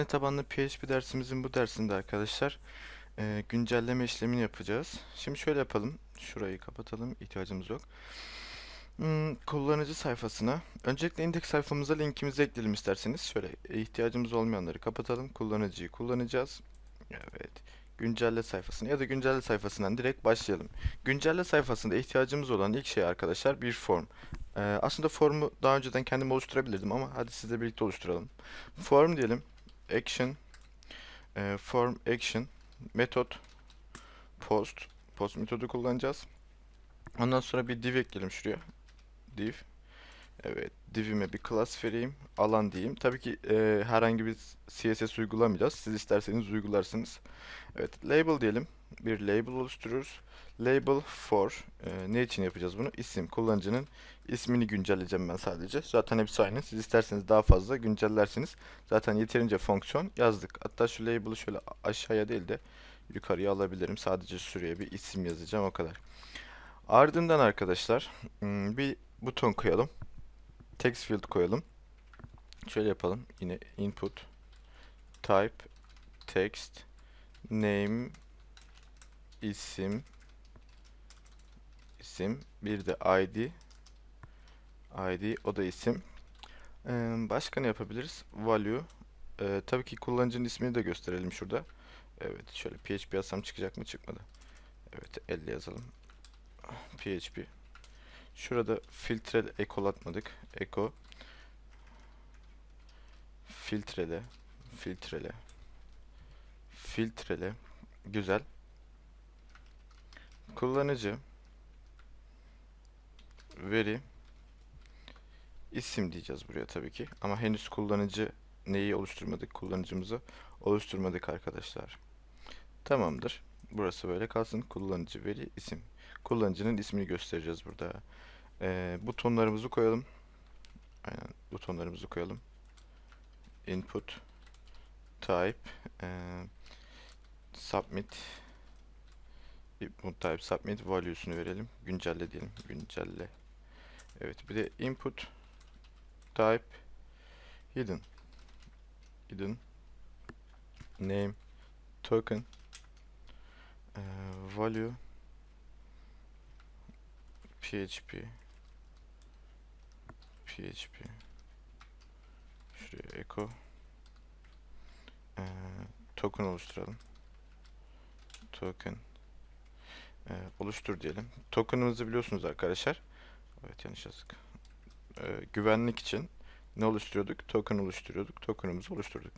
Hazine tabanlı PHP dersimizin bu dersinde arkadaşlar e, güncelleme işlemini yapacağız. Şimdi şöyle yapalım. Şurayı kapatalım. ihtiyacımız yok. Hmm, kullanıcı sayfasına. Öncelikle indeks sayfamıza linkimizi ekleyelim isterseniz. Şöyle e, ihtiyacımız olmayanları kapatalım. Kullanıcıyı kullanacağız. Evet. Güncelle sayfasına ya da güncelle sayfasından direkt başlayalım. Güncelle sayfasında ihtiyacımız olan ilk şey arkadaşlar bir form. Ee, aslında formu daha önceden kendim oluşturabilirdim ama hadi sizle birlikte oluşturalım. Form diyelim. Action. e, form action. Metot. Post. Post metodu kullanacağız. Ondan sonra bir div ekleyelim şuraya. Div. Evet. Div'ime bir class vereyim. Alan diyeyim. Tabii ki e, herhangi bir CSS uygulamayacağız. Siz isterseniz uygularsınız. Evet. Label diyelim. Bir label oluşturuyoruz. Label for. e, ne için yapacağız bunu? İsim. Kullanıcının ismini güncelleyeceğim ben sadece. Zaten hepsi aynı. Siz isterseniz daha fazla güncellersiniz. Zaten yeterince fonksiyon yazdık. Hatta şu label'ı şöyle aşağıya değil de yukarıya alabilirim. Sadece şuraya bir isim yazacağım o kadar. Ardından arkadaşlar hmm, bir buton koyalım. Text field koyalım. Şöyle yapalım. Yine input type text name isim isim bir de id id o da isim. Ee, başka ne yapabiliriz? Value. Ee, tabii ki kullanıcının ismini de gösterelim şurada. Evet şöyle PHP yazsam çıkacak mı çıkmadı. Evet 50 yazalım. PHP. Şurada filtre echo atmadık. Echo filtrele filtrele filtrele güzel. Kullanıcı veri isim diyeceğiz buraya tabii ki. Ama henüz kullanıcı neyi oluşturmadık? Kullanıcımızı oluşturmadık arkadaşlar. Tamamdır. Burası böyle kalsın. Kullanıcı veri isim. Kullanıcının ismini göstereceğiz burada. Ee, butonlarımızı koyalım. Aynen butonlarımızı koyalım. Input type ee, submit input type submit value'sunu verelim. Güncelle diyelim. Güncelle. Evet bir de input type hidden hidden name token ee, value PHP PHP şuraya echo. Ee, token oluşturalım. Token. Ee, oluştur diyelim. Token'ımızı biliyorsunuz arkadaşlar. Evet yanlış yazdık. Ee, güvenlik için ne oluşturuyorduk? Token oluşturuyorduk. Token'ımızı oluşturduk.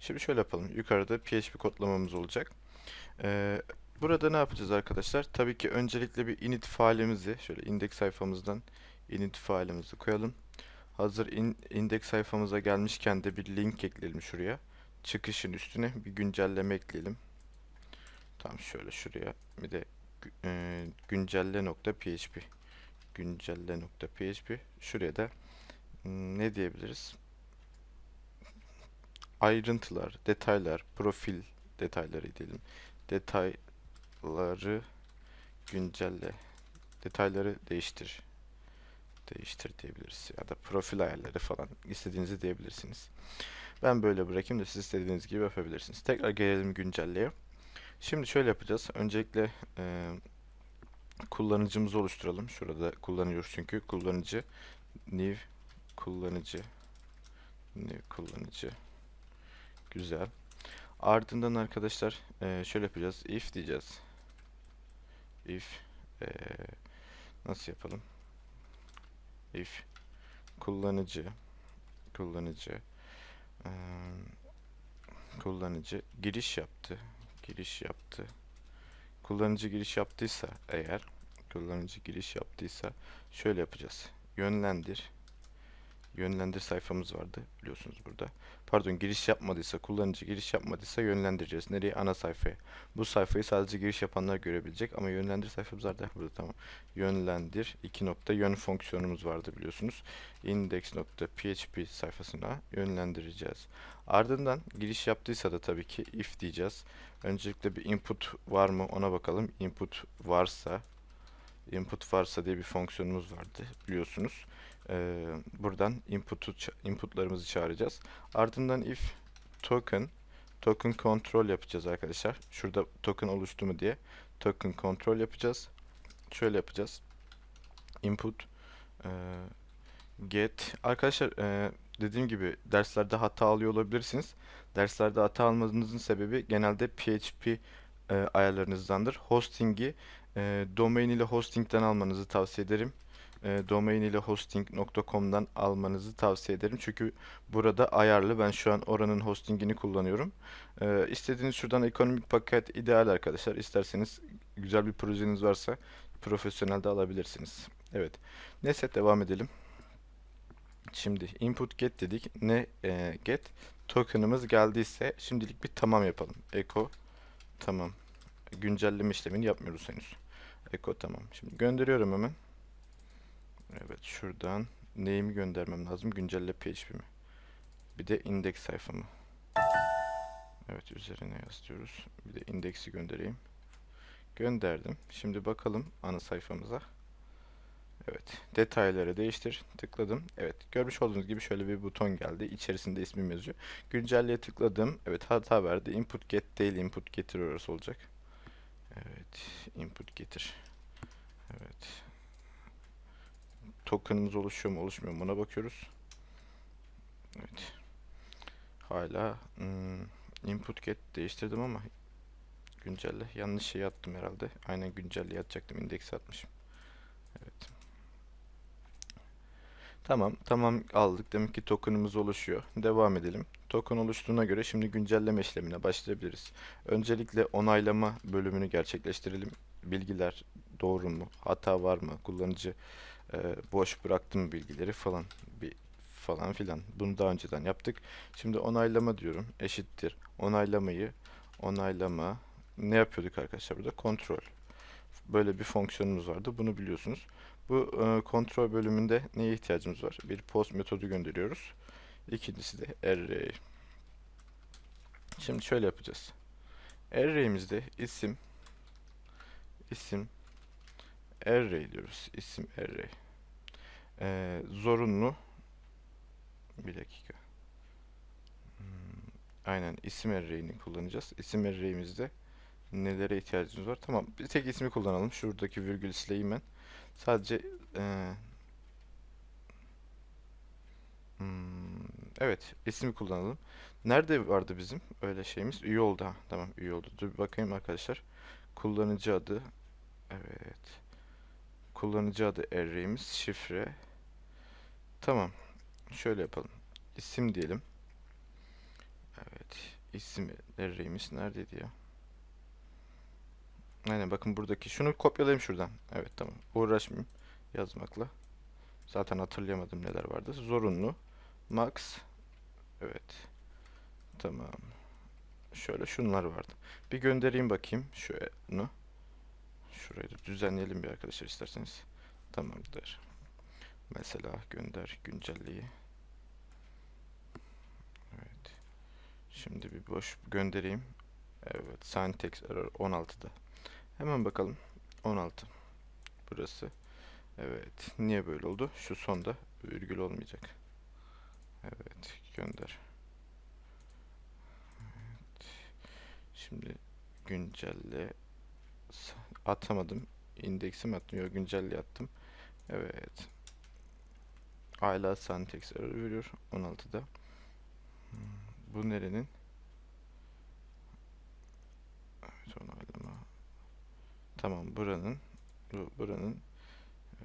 Şimdi şöyle yapalım. Yukarıda PHP kodlamamız olacak. Ee, Burada ne yapacağız arkadaşlar? Tabii ki öncelikle bir init failimizi şöyle indeks sayfamızdan init failimizi koyalım. Hazır in, indeks sayfamıza gelmişken de bir link ekleyelim şuraya. Çıkışın üstüne bir güncelleme ekleyelim. Tamam şöyle şuraya bir de e, güncelle nokta php güncelle nokta php şuraya da m, ne diyebiliriz? Ayrıntılar, detaylar, profil detayları diyelim. Detay detayları güncelle. Detayları değiştir. Değiştir diyebiliriz. Ya da profil ayarları falan istediğinizi diyebilirsiniz. Ben böyle bırakayım da siz istediğiniz gibi yapabilirsiniz. Tekrar gelelim güncelleye. Şimdi şöyle yapacağız. Öncelikle e, kullanıcımızı oluşturalım. Şurada kullanıyoruz çünkü. Kullanıcı new kullanıcı new kullanıcı güzel. Ardından arkadaşlar e, şöyle yapacağız. If diyeceğiz. If e, nasıl yapalım? If kullanıcı kullanıcı kullanıcı giriş yaptı. Giriş yaptı. Kullanıcı giriş yaptıysa eğer kullanıcı giriş yaptıysa şöyle yapacağız. Yönlendir yönlendir sayfamız vardı biliyorsunuz burada. Pardon giriş yapmadıysa kullanıcı giriş yapmadıysa yönlendireceğiz. Nereye? Ana sayfaya. Bu sayfayı sadece giriş yapanlar görebilecek ama yönlendir sayfamız vardı burada tamam. Yönlendir iki nokta yön fonksiyonumuz vardı biliyorsunuz. index.php sayfasına yönlendireceğiz. Ardından giriş yaptıysa da tabii ki if diyeceğiz. Öncelikle bir input var mı ona bakalım. Input varsa input varsa diye bir fonksiyonumuz vardı biliyorsunuz. Ee, buradan input'u inputlarımızı çağıracağız. Ardından if token token kontrol yapacağız arkadaşlar. Şurada token oluştu mu diye token kontrol yapacağız. Şöyle yapacağız. Input e, get arkadaşlar e, dediğim gibi derslerde hata alıyor olabilirsiniz. Derslerde hata almanızın sebebi genelde PHP e, ayarlarınızdandır. Hosting'i e, domain ile hosting'den almanızı tavsiye ederim. E, domain ile hosting.com'dan almanızı tavsiye ederim. Çünkü burada ayarlı. Ben şu an oranın hostingini kullanıyorum. E, istediğiniz şuradan ekonomik paket ideal arkadaşlar. İsterseniz güzel bir projeniz varsa profesyonel de alabilirsiniz. Evet. Neyse devam edelim. Şimdi input get dedik. Ne e, get? Token'ımız geldiyse şimdilik bir tamam yapalım. Echo tamam. Güncelleme işlemini yapmıyoruz henüz. Echo tamam. Şimdi gönderiyorum hemen. Evet şuradan neyimi göndermem lazım? Güncelle PHP mi? Bir de indeks sayfamı. Evet üzerine yazıyoruz. Bir de indeksi göndereyim. Gönderdim. Şimdi bakalım ana sayfamıza. Evet. Detayları değiştir. Tıkladım. Evet. Görmüş olduğunuz gibi şöyle bir buton geldi. İçerisinde ismim yazıyor. Güncelleye tıkladım. Evet hata verdi. Input get değil input getir orası olacak. Evet. Input getir. Evet. Token'ımız oluşuyor mu oluşmuyor mu ona bakıyoruz. Evet. Hala hmm, input get değiştirdim ama güncelle. Yanlış şey attım herhalde. Aynen güncelle atacaktım. İndeksi atmışım. Evet. Tamam, tamam aldık. Demek ki token'ımız oluşuyor. Devam edelim. Token oluştuğuna göre şimdi güncelleme işlemine başlayabiliriz. Öncelikle onaylama bölümünü gerçekleştirelim. Bilgiler doğru mu? Hata var mı? Kullanıcı e, boş bıraktı mı bilgileri falan bir falan filan. Bunu daha önceden yaptık. Şimdi onaylama diyorum. Eşittir. Onaylamayı onaylama ne yapıyorduk arkadaşlar burada? Kontrol. Böyle bir fonksiyonumuz vardı. Bunu biliyorsunuz. Bu e, kontrol bölümünde neye ihtiyacımız var? Bir post metodu gönderiyoruz. İkincisi de array. Şimdi şöyle yapacağız. Array'imizde isim isim array diyoruz. İsim array. E, zorunlu bir dakika. Hmm, aynen isim array'ini kullanacağız. İsim array'imizde nelere ihtiyacımız var? Tamam. Bir tek ismi kullanalım. Şuradaki virgülü sileyim ben. Sadece hmm, evet ismi kullanalım. Nerede vardı bizim öyle şeyimiz? Üye oldu. Tamam üye oldu. Dur bakayım arkadaşlar. Kullanıcı adı. Evet. Kullanıcı adı array'imiz şifre. Tamam. Şöyle yapalım. İsim diyelim. Evet. İsim array'imiz neredeydi ya? Aynen bakın buradaki. Şunu kopyalayayım şuradan. Evet tamam. Uğraşmayayım yazmakla. Zaten hatırlayamadım neler vardı. Zorunlu. Max. Evet. Tamam. Şöyle şunlar vardı. Bir göndereyim bakayım şunu. Şurayı da düzenleyelim bir arkadaşlar isterseniz. Tamamdır. Mesela gönder güncelleyi. Evet. Şimdi bir boş göndereyim. Evet. Syntax error 16'da. Hemen bakalım. 16. Burası. Evet. Niye böyle oldu? Şu sonda virgül olmayacak. Evet. Gönder. Evet. Şimdi güncelle atamadım. İndeksi mi attım? Yok güncelle attım. Evet. Hala syntax error veriyor 16'da. Hmm, Bu nerenin? Evet onaylama. Tamam buranın bu buranın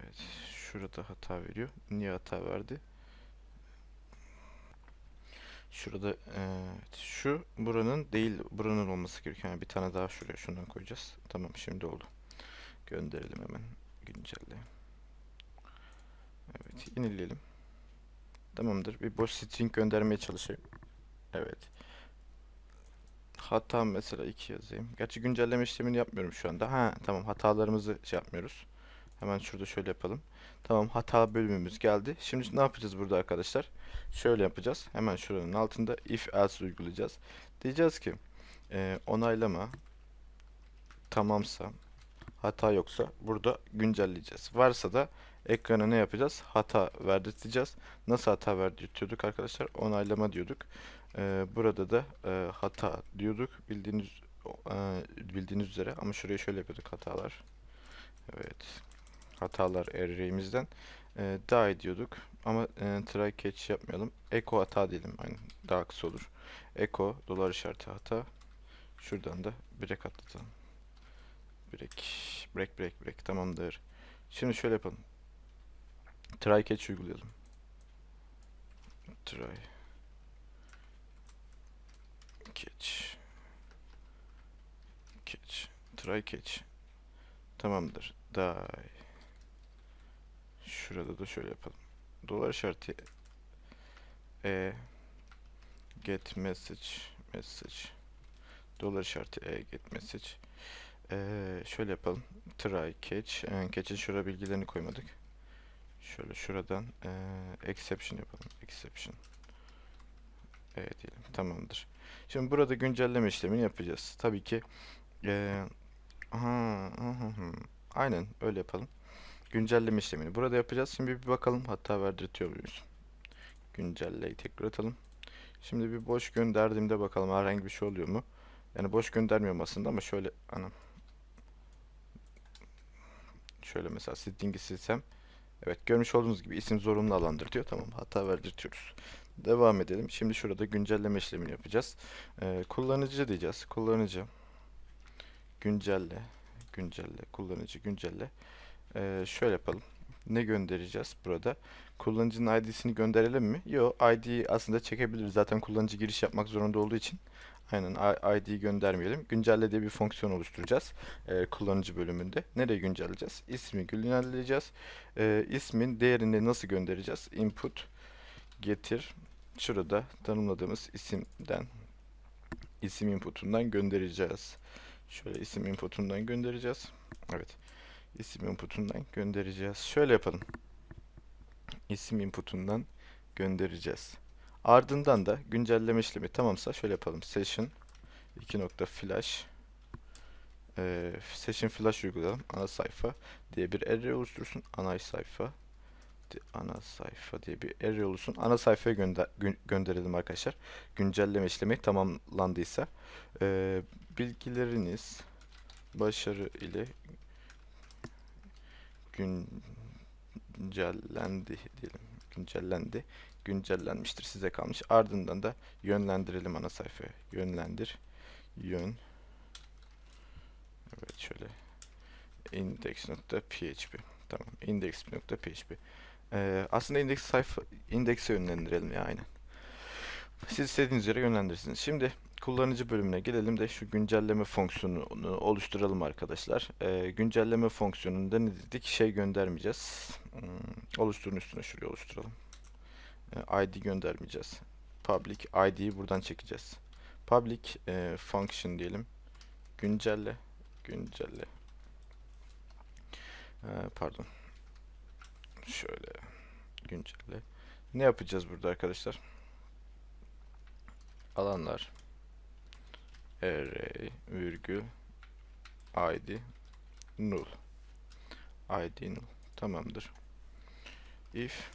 evet şurada hata veriyor. Niye hata verdi? Şurada evet, şu buranın değil buranın olması gerekiyor. Yani bir tane daha şuraya şundan koyacağız. Tamam şimdi oldu. Gönderelim hemen güncelle. Evet yenileyelim. Tamamdır. Bir boş string göndermeye çalışayım. Evet. Hata mesela 2 yazayım. Gerçi güncelleme işlemini yapmıyorum şu anda. Ha tamam hatalarımızı şey yapmıyoruz. Hemen şurada şöyle yapalım. Tamam hata bölümümüz geldi. Şimdi ne yapacağız burada arkadaşlar? Şöyle yapacağız. Hemen şuranın altında if else uygulayacağız. Diyeceğiz ki e, onaylama tamamsa hata yoksa burada güncelleyeceğiz. Varsa da ekrana ne yapacağız? Hata verdirteceğiz. Nasıl hata verdirtiyorduk arkadaşlar? Onaylama diyorduk. Ee, burada da e, hata diyorduk bildiğiniz e, bildiğiniz üzere ama şuraya şöyle yapıyorduk hatalar. Evet. Hatalar array'imizden e, daha ediyorduk ama e, try catch yapmayalım. Echo hata diyelim. Aynı daha kısa olur. Echo dolar işareti hata. Şuradan da break atlatalım. Break, break, break, break. Tamamdır. Şimdi şöyle yapalım. Try catch uygulayalım. Try catch. Catch. Try catch. Tamamdır. Die. Şurada da şöyle yapalım. Dolar işareti e get message message. Dolar işareti e get message. E, şöyle yapalım. Try catch. E, catch'in şura bilgilerini koymadık. Şöyle şuradan e, exception yapalım. Exception. Evet diyelim. Tamamdır. Şimdi burada güncelleme işlemini yapacağız. Tabii ki e, aha, aha, aha. aynen öyle yapalım güncelleme işlemini burada yapacağız şimdi bir bakalım hata verdirtiyor muyuz güncelleyi tekrar atalım Şimdi bir boş gönderdiğimde bakalım herhangi bir şey oluyor mu? Yani boş göndermiyorum aslında ama şöyle anam. Şöyle mesela string'i silsem. Evet görmüş olduğunuz gibi isim zorunlu alandır diyor. Tamam hata verdirtiyoruz. Devam edelim. Şimdi şurada güncelleme işlemini yapacağız. Ee, kullanıcı diyeceğiz. Kullanıcı güncelle güncelle kullanıcı güncelle. Ee, şöyle yapalım. Ne göndereceğiz burada? Kullanıcının ID'sini gönderelim mi? Yok, ID'yi aslında çekebiliriz. Zaten kullanıcı giriş yapmak zorunda olduğu için. Aynen ID'yi göndermeyelim. Güncelle diye bir fonksiyon oluşturacağız. e, kullanıcı bölümünde. Nereye güncelleyeceğiz? İsmi güncelleyeceğiz. E, ismin değerini nasıl göndereceğiz? Input getir. Şurada tanımladığımız isimden isim inputundan göndereceğiz. Şöyle isim inputundan göndereceğiz. Evet. İsim inputundan göndereceğiz. Şöyle yapalım isim inputundan göndereceğiz. Ardından da güncelleme işlemi tamamsa şöyle yapalım. Session 2.flash e, session flash uygulayalım. Ana sayfa diye bir array oluştursun. Ana sayfa ana sayfa diye bir array olsun. Ana sayfaya gönder gö gönderelim arkadaşlar. Güncelleme işlemi tamamlandıysa e, bilgileriniz başarı ile güncellendi diyelim. Güncellendi. Güncellenmiştir. Size kalmış. Ardından da yönlendirelim ana sayfaya. Yönlendir. Yön. Evet şöyle. index.php. Tamam. index.php. Ee, aslında indeks sayfa indekse yönlendirelim ya aynen. Siz istediğiniz yere yönlendirirsiniz. Şimdi kullanıcı bölümüne gelelim de şu güncelleme fonksiyonunu oluşturalım arkadaşlar. Ee, güncelleme fonksiyonunda ne dedik? Şey göndermeyeceğiz. Hmm, oluşturun üstüne şuraya oluşturalım. Ee, ID göndermeyeceğiz. Public ID'yi buradan çekeceğiz. Public e, function diyelim. Güncelle. Güncelle. Ee, pardon. Şöyle. Güncelle. Ne yapacağız burada arkadaşlar? Alanlar array virgül id null. İd null. Tamamdır. İf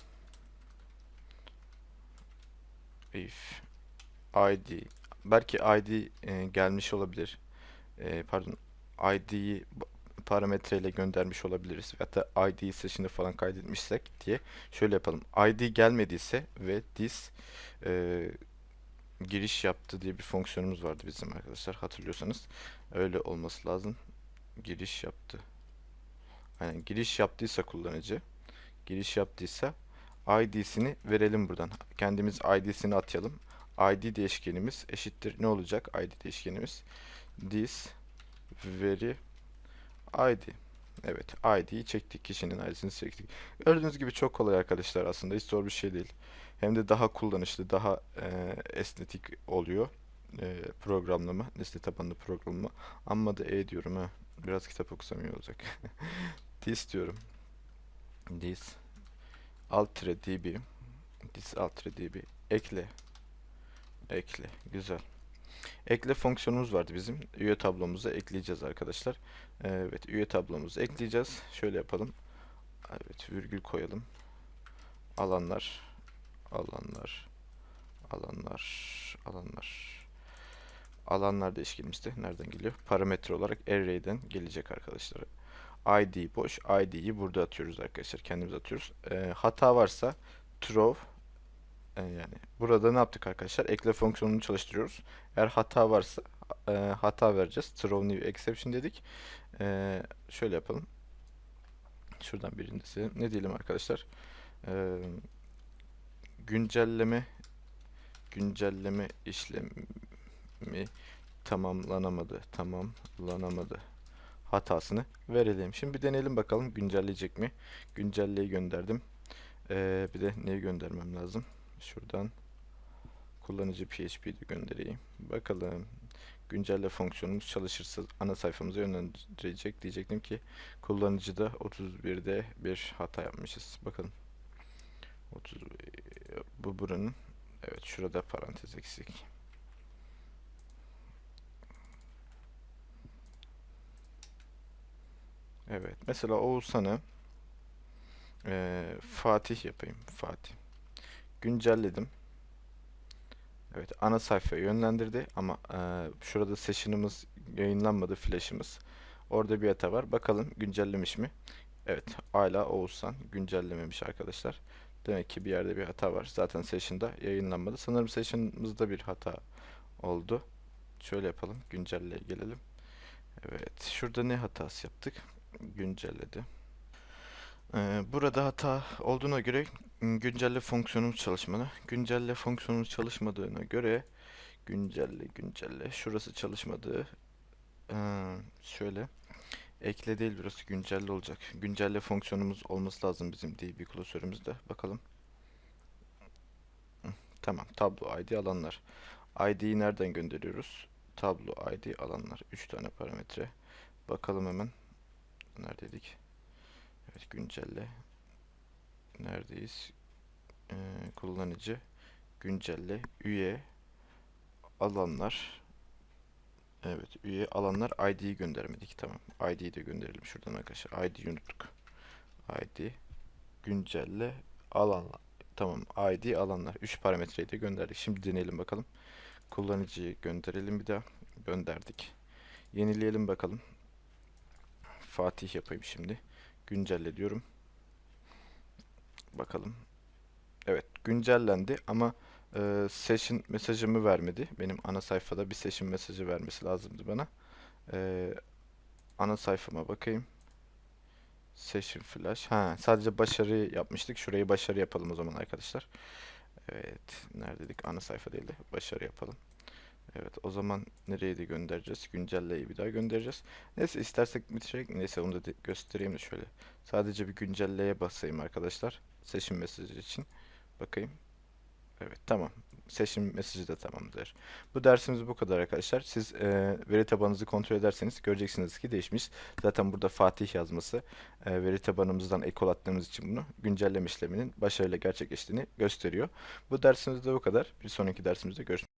if id belki id e, gelmiş olabilir. E, pardon id'yi parametreyle göndermiş olabiliriz. Hatta id seçeneği falan kaydetmişsek diye şöyle yapalım. İd gelmediyse ve this e, giriş yaptı diye bir fonksiyonumuz vardı bizim arkadaşlar hatırlıyorsanız. Öyle olması lazım. Giriş yaptı. Yani giriş yaptıysa kullanıcı giriş yaptıysa ID'sini verelim buradan. Kendimiz ID'sini atayalım. ID değişkenimiz eşittir. Ne olacak ID değişkenimiz? This veri ID. Evet ID'yi çektik. Kişinin ID'sini çektik. Gördüğünüz gibi çok kolay arkadaşlar aslında. Hiç zor bir şey değil. Hem de daha kullanışlı, daha e, estetik oluyor e, programlama, nesne tabanlı programlama. Amma da e diyorum ha. Biraz kitap okusam iyi olacak. this diyorum. This altre db this altre db ekle ekle güzel ekle fonksiyonumuz vardı bizim üye tablomuza ekleyeceğiz arkadaşlar evet üye tablomuzu ekleyeceğiz şöyle yapalım evet virgül koyalım alanlar alanlar alanlar alanlar alanlar değişkenimizde nereden geliyor? Parametre olarak array'den gelecek arkadaşlar. ID boş. ID'yi burada atıyoruz arkadaşlar. Kendimiz atıyoruz. Ee, hata varsa throw yani burada ne yaptık arkadaşlar? Ekle fonksiyonunu çalıştırıyoruz. Eğer hata varsa e, hata vereceğiz. Throw new exception dedik. E, şöyle yapalım. Şuradan birincisi ne diyelim arkadaşlar? E, güncelleme güncelleme işlemi tamamlanamadı. Tamamlanamadı hatasını verelim. Şimdi bir deneyelim bakalım güncelleyecek mi? Güncelleyi gönderdim. Ee, bir de neyi göndermem lazım? Şuradan kullanıcı PHP'yi göndereyim. Bakalım güncelle fonksiyonumuz çalışırsa ana sayfamıza yönlendirecek. Diyecektim ki kullanıcıda 31'de bir hata yapmışız. Bakalım. 30 bu buranın evet şurada parantez eksik. Evet. Mesela Oğuzhan'ı eee, Fatih yapayım. Fatih. Güncelledim. Evet. Ana sayfaya yönlendirdi ama eee, şurada session'ımız yayınlanmadı. Flash'ımız. Orada bir hata var. Bakalım güncellemiş mi? Evet. Hala Oğuzhan güncellememiş arkadaşlar. Demek ki bir yerde bir hata var. Zaten session'da yayınlanmadı. Sanırım session'ımızda bir hata oldu. Şöyle yapalım. Güncelleye gelelim. Evet. Şurada ne hatası yaptık? güncelledi. Ee, burada hata olduğuna göre güncelle fonksiyonumuz çalışmalı. Güncelle fonksiyonumuz çalışmadığına göre güncelle güncelle şurası çalışmadığı ee, şöyle ekle değil burası güncelle olacak. Güncelle fonksiyonumuz olması lazım bizim DB klasörümüzde. Bakalım. Tamam. Tablo ID alanlar. ID'yi nereden gönderiyoruz? Tablo ID alanlar. 3 tane parametre. Bakalım hemen. Neredeydik? Evet güncelle. Neredeyiz? Ee, kullanıcı güncelle üye alanlar. Evet üye alanlar ID'yi göndermedik. Tamam. ID'yi de gönderelim şuradan arkadaşlar. ID'yi unuttuk. ID güncelle alanlar. Tamam. ID alanlar. 3 parametreyi de gönderdik. Şimdi deneyelim bakalım. Kullanıcıyı gönderelim bir daha. Gönderdik. Yenileyelim bakalım. Fatih yapayım şimdi. Güncelle diyorum. Bakalım. Evet güncellendi ama e, session mesajımı vermedi. Benim ana sayfada bir session mesajı vermesi lazımdı bana. E, ana sayfama bakayım. Session flash. Ha, sadece başarı yapmıştık. Şurayı başarı yapalım o zaman arkadaşlar. Evet. Neredeydik? Ana sayfa değil de başarı yapalım. Evet o zaman nereye de göndereceğiz? Güncelleyi bir daha göndereceğiz. Neyse istersek bitirecek? Neyse onu da göstereyim de şöyle. Sadece bir güncelleye basayım arkadaşlar. Session mesajı için. Bakayım. Evet tamam. Session mesajı da tamamdır. Bu dersimiz bu kadar arkadaşlar. Siz e, veri tabanınızı kontrol ederseniz göreceksiniz ki değişmiş. Zaten burada Fatih yazması e, veri tabanımızdan ekol attığımız için bunu güncelleme işleminin başarıyla gerçekleştiğini gösteriyor. Bu dersimizde bu kadar. Bir sonraki dersimizde görüşmek